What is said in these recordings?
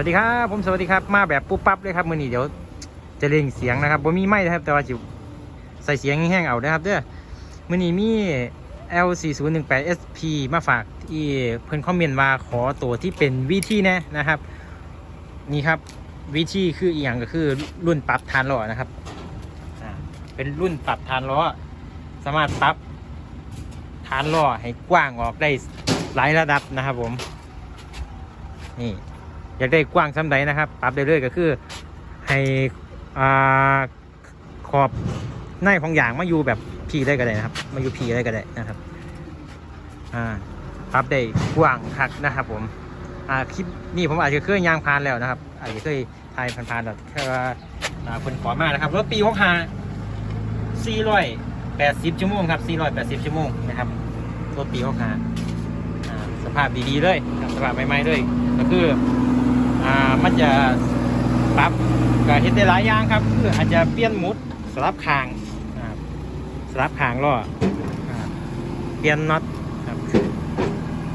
วัสดีครับผมสวัสดีครับมาแบบปุ๊บปั๊บเลยครับมือนี้เดี๋ยวจะเล่งเสียงนะครับผมมีไม้นะครับ แต่ว่าจิใส่เสียงแห้งๆเอานะครับเด้อมือนี้มี L4018SP มาฝากที่เพื่อนคอมเมนต์ว่าขอตัวที่เป็นวิธีแน่นะครับ นี่ครับวิธีคืออีกอย่างก็คือรุ่นปรับฐานล้อนะครับเป็นรุ่นปรับฐานล้อ สามารถปรับฐานล้อให้กว้างออกได้หลายระดับนะครับผม นี่ อยากได้กว้างซ้ำใดนะครับ ปรับได้เลยก็คือให้อ่าขอบในของอย่างมาอยู่แบบพีได้ก็ได้นะครับ มาอยู่พีได้ก็ได้นะครับอ่าปรับได้กว้างคักนะครับ ผมอ่าคลิปนี้ผมอาจจะเคยยางพานแล้วนะครับ อาจจะเคยถ่ายผ่านๆแบบแค่ว่าคนขอมานะครับรถปีหกห้าสี่ร้อยแปดสิบชั่วโมงครับสี่ร้อยแปดสิบชั่วโมงนะครับรถปีหกห้าอ่าสภาพดีๆเลยสภาพใหม่ๆเลยก็คือ อ่ามันจะปรับก็เห็นได้หลายอย่างครับ คืออาจจะเปลี่ยนมุดสลับคางสลับคางล้อเปลี่ยนน็อตครับ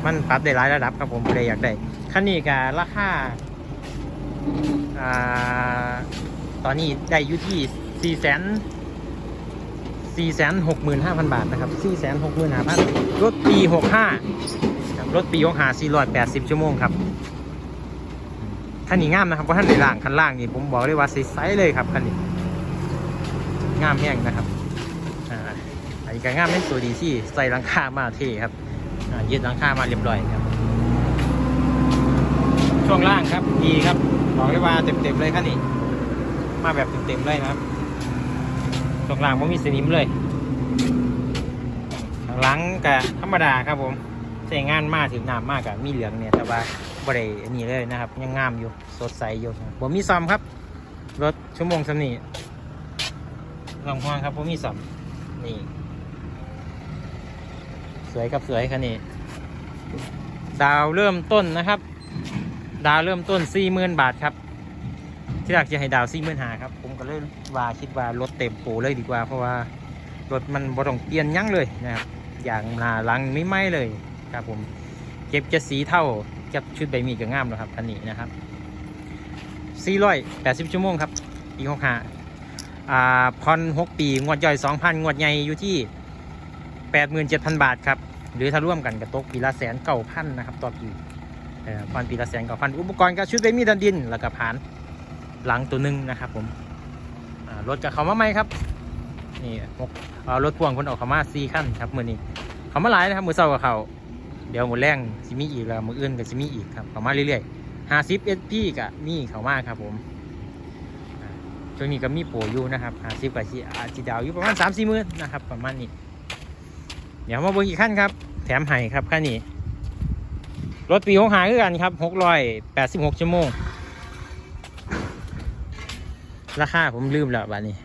มันปรับได้หลายระดับครับผมเลยอยากได้คันนี้ก็ราคาอ่าตอนนี้ได้อยู่ที่สี่แสนสี่แสนหกหมื่นห้าพันบาทนะครับสี่แสนหกหมื่นห้าพันรถปีหกห้ารถปีหกห้าสี่ร้อยแปดสิบชั่วโมงครับ คันนี้งามนะครับเพราะท่านในล่างคันล่างนี่ผมบอกเลยว่าใสๆเลยครับคันนี้งามแห้งนะครับอ่าอันนี้ก็งามเป็นตัวดีที่ใส่หลังคามาเท่ครับอ่ายึดหลังคามาเรียบร้อยครับ ช่วงล่างครับดีครับบอกเลยว่าเต็มๆเลยคันนี้ มาแบบเต็มๆเลยนะครับช่วงล่างไม่มีสนิมเลยข้างหลังก็ธรรมดาครับผมใช้งานมากถึงน้ำมากกับมีเหลืองเนี่ยแต่ว่า บริอันนี้เลยนะครับ ยังงามอยู่สดใสอยู่ผมมีซ่อมครับ รถชั่วโมงสำนีลองห่วงครับผมมีซ่อมนี่ สวยกับสวยคันนี้ ดาวเริ่มต้นนะครับ ดาวเริ่มต้นสี่หมื่นบาทครับที่หลักจะให้ดาวสี่หมื่นหาครับ ผมก็เลยว่าคิดว่ารถเต็มโปเลยดีกว่า เพราะว่ารถมันบ่ต้องเปลี่ยนยั้งเลยนะครับ อย่างหนาหลังไม่ไหมเลยครับผม เก็บจะสีเท่า กับชุดใบมีดก็งามแล้วครับคันนี้นะครับ480ชั่วโมงครับปีก65อ่าพอน6ปี งวดย่อย 2,000 งวดใหญ่อยู่ที่ 87,000 บาทครับ หรือถ้าร่วมกันกับตกปีละแสนเก้าพันนะครับต่อปีเอ่อพอนปีละแสนเก้าพันอุปกรณ์ก็ชุดใบมีดดันดิน แล้วก็ผานหลังตัวหนึ่งนะครับผมรถกับเขามาไหมครับนี่รถพ่วงคนออกเขามาสี่ขั้นครับมือนี้เขามาหลายนะครับมือเศร้ากับเขา เดี๋ยวหมดแรงซิมีอีกแล้วมืออื่นกับซิมีอีกครับเข้ามาเรื่อยๆห้าสิบเอสพีกับมีเข้ามาครับผมช่วงนี้ก็มีโปรอยู่นะครับห้าสิบกับอาจีดาวอยู่ประมาณสามสี่หมื่นนะครับประมาณนี้ เดี๋ยวมาเบิ่งอีกขั้นครับ แถมให้ครับขั้นนี้ รถปีหกหาคือกันครับหกร้อยแปดสิบหกชั่วโมง ราคาผมลืมแล้วบัดนี้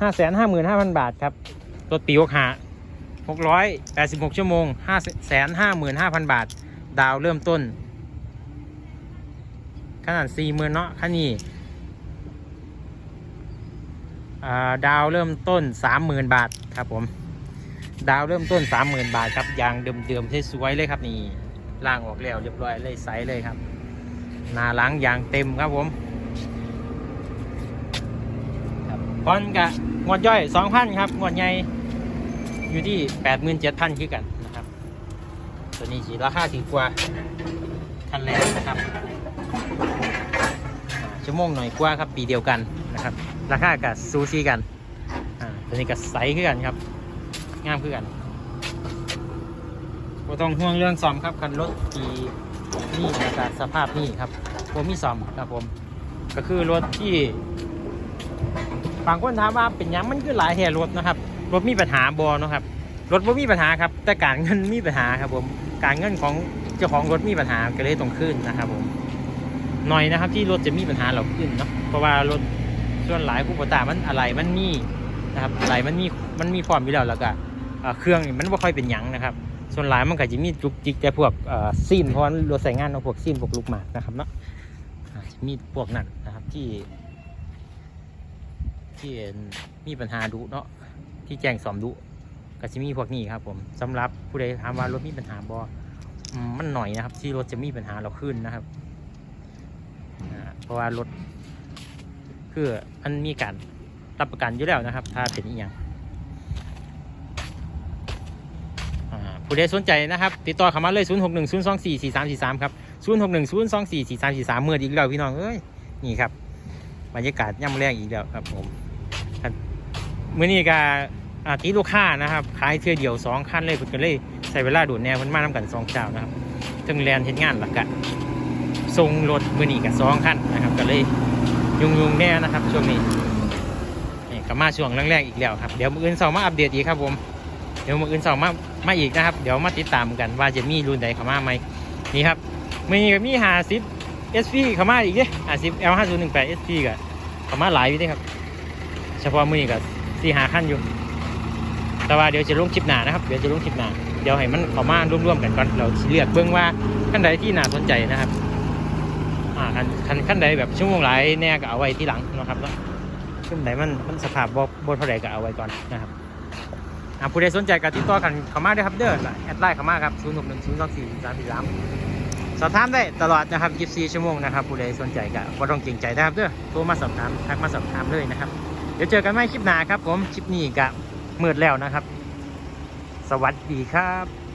ห้าแสนห้าหมื่นห้าพันบาทครับ รถปีหกหาหกร้อยแปดสิบหกชั่วโมงห้าแสนห้าหมื่นห้าพันบาท ดาวเริ่มต้น ขนาดสี่หมื่นเนาะคันนี้อ่าดาวเริ่มต้นสามหมื่นบาทครับผม ดาวเริ่มต้นสามหมื่นบาทครับยางเดิมๆสวยๆเลยครับนี่ล่างออกแล้วเรียบร้อยเลยใสเลยครับหน้าหลังยางเต็มครับผมครับพอนกะ งวดย่อยสองพันครับ งวดใหญ่อยู่ที่แปดหมื่นเจ็ดพันคือกันนะครับ ตัวนี้สีราคาถือกว่าคันแรกนะครับชั่วโมงหน่อยกว่าครับ ปีเดียวกันนะครับ ราคากับซูซีกันอ่าตัวนี้กับใสคือกันครับ งามคือกันบ่ต้องห่วงเรื่องซ่อมครับคันรถปีนี่อากาศสภาพนี่ครับผมมีซ่อมครับผม ก็คือรถที่ บางคนถามว่าเป็นยังมันคือหลายแห่รถนะครับ รถมีปัญหาบอนาะครับ รถบ่มีปัญหาครับ แต่การเงินมีปัญหาครับผมการเงินของเจ้าของรถมีปัญหาก็เลยต้องขึ้นนะครับผมหน่อยนะครับที่รถจะมีปัญหาเราขึ้นเนาะเพราะว่ารถส่วนหลายคู่ปตามันอะไรมันมีนะครับอะไรมันมีมันมีความอยู่แล้วแล้วก็เครื่องมันไม่ค่อยเป็นหยังนะครับ ส่วนหลายมันก็จะมีจุกจิกแต่พวกซีนเพราะรถใส่งานเอาพวกซีนพวกลูกหมากนะครับเนาะจะมีพวกนั้นนะครับที่ ที่มีปัญหาดุเนาะที่แจ้งสอมดุก็จะมีพวกนี้ครับ ผมสำหรับผู้ใดถามว่ารถมีปัญหาบอมันหน่อยนะครับ ที่รถจะมีปัญหาเราขึ้นนะครับเพราะว่ารถคือมันมีการรับประกันอยู่แล้วนะครับ ถ้าเป็นอีกอย่างผู้ใดสนใจนะครับ ติดต่อเข้ามาเลย 0 6 1 0 2 4 4 3 4 3 ครับ 0 6 1 0 2 4 4 3 4 3เมื่ออีกแล้วพี่น้องเอ้ยนี่ครับบรรยากาศย่ำแรงอีกแล้วครับผม ครับมื่อนี้ก็อาที่ลูกค้านะครับขายเทื่อเดียวสองคันเลยเพิ่นก็เลยใช้เวลาดูดแนวเพิ่นมานํกันสองเจ้านะครับถึงแลนเฮ็ดงานหลักกะส่งรถมือนี้กับสองคันนะครับ ก็เลยยุงยุงแน่นะครับ ช่วงนี้นี่ก็มาช่วงแรกๆอีกแล้วครับเดี๋ยวมืออื่นเสาร์มาอัปเดตอีกครับผมเดี๋ยวมืออื่นเสาร์มามาอีกนะครับ เดี๋ยวมาติดตามกันว่าจะมีรุ่นใดเข้ามาไหมนี่ครับมื่อนี้ก็มีหาซิป SP เข้ามาอีกเด้หาซิป L 5 0 1 8 SP ก็เข้ามาหลายอยู่เด้ครับ เฉพาะมือนี้ก็สี่หาขั้นอยู่ แต่ว่าเดี๋ยวจะลงคลิปหนานะครับ เดี๋ยวจะลงคลิปหนาเดี๋ยวให้มันเข้ามาร่วมๆกันก่อน เราเลือกเบื้องว่าขั้นใดที่น่าสนใจนะครับอ่าขั้นขั้นขั้นใดแบบชั่วโมงหลายแน่ก็เอาไว้ที่หลังนะครับเนาะขั้นใดมันมันสภาพบ่บ่เท่าไหร่ก็เอาไว้ก่อนนะครับอ่าผู้ใดสนใจก็ติดต่อกันเข้ามาด้วยครับเด้อแอดไลน์เข้ามาครับ0 6 1 0 2 4 3 4 3สอบถามได้ตลอดนะครับ24ชั่วโมงนะครับผู้ใดสนใจก็บ่ต้องเกรงใจนะครับเด้อโทรมาสอบถามทักมาสอบถามเลยนะครับ เดี๋ยวเจอกันใหม่คลิปหน้าครับผม คลิปนี้กะมืดแล้วนะครับ สวัสดีครับ